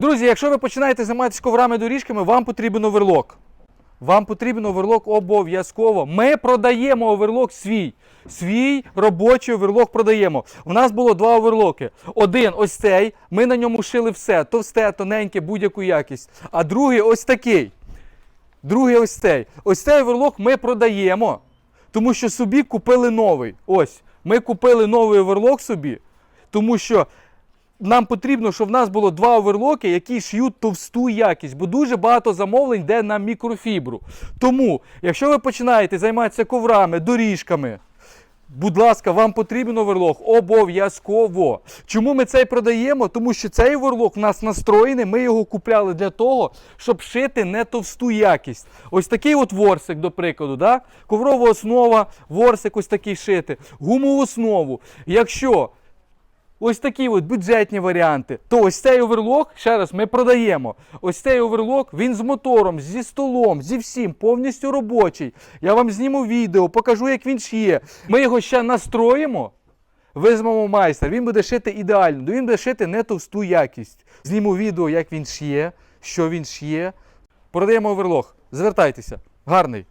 Друзі, якщо ви починаєте займатися коврами доріжками, вам потрібен оверлок. Вам потрібен оверлок обов'язково. Ми продаємо оверлок свій. Свій робочий оверлок продаємо. У нас було два оверлоки. Один ось цей. Ми на ньому шили все: товсте, тоненьке, будь-яку якість. А другий ось такий. Другий ось цей. Ось цей оверлок ми продаємо, тому що собі купили новий. Ось. Ми купили новий оверлок собі, тому що нам потрібно, щоб в нас було два оверлоки, які шиють товсту якість, бо дуже багато замовлень йде на мікрофібру. Тому, якщо ви починаєте займатися коврами, доріжками, будь ласка, вам потрібен оверлок обов'язково. Чому ми цей продаємо? Тому що цей оверлок в нас настроєний, ми його купляли для того, щоб шити не товсту якість. Ось такий от ворсик, до прикладу, да? коврова основа, ворсик ось такий шити, гумову основу. Якщо ось такі от бюджетні варіанти, то ось цей оверлок, ще раз, ми продаємо. Ось цей оверлок, він з мотором, зі столом, зі всім, повністю робочий. Я вам зніму відео, покажу, як він шиє. Ми його ще настроїмо. Візьмемо майстер, він буде шити ідеально, він буде шити не товсту якість. Зніму відео, як він шиє, що він шиє. Продаємо оверлок. Звертайтеся. Гарний.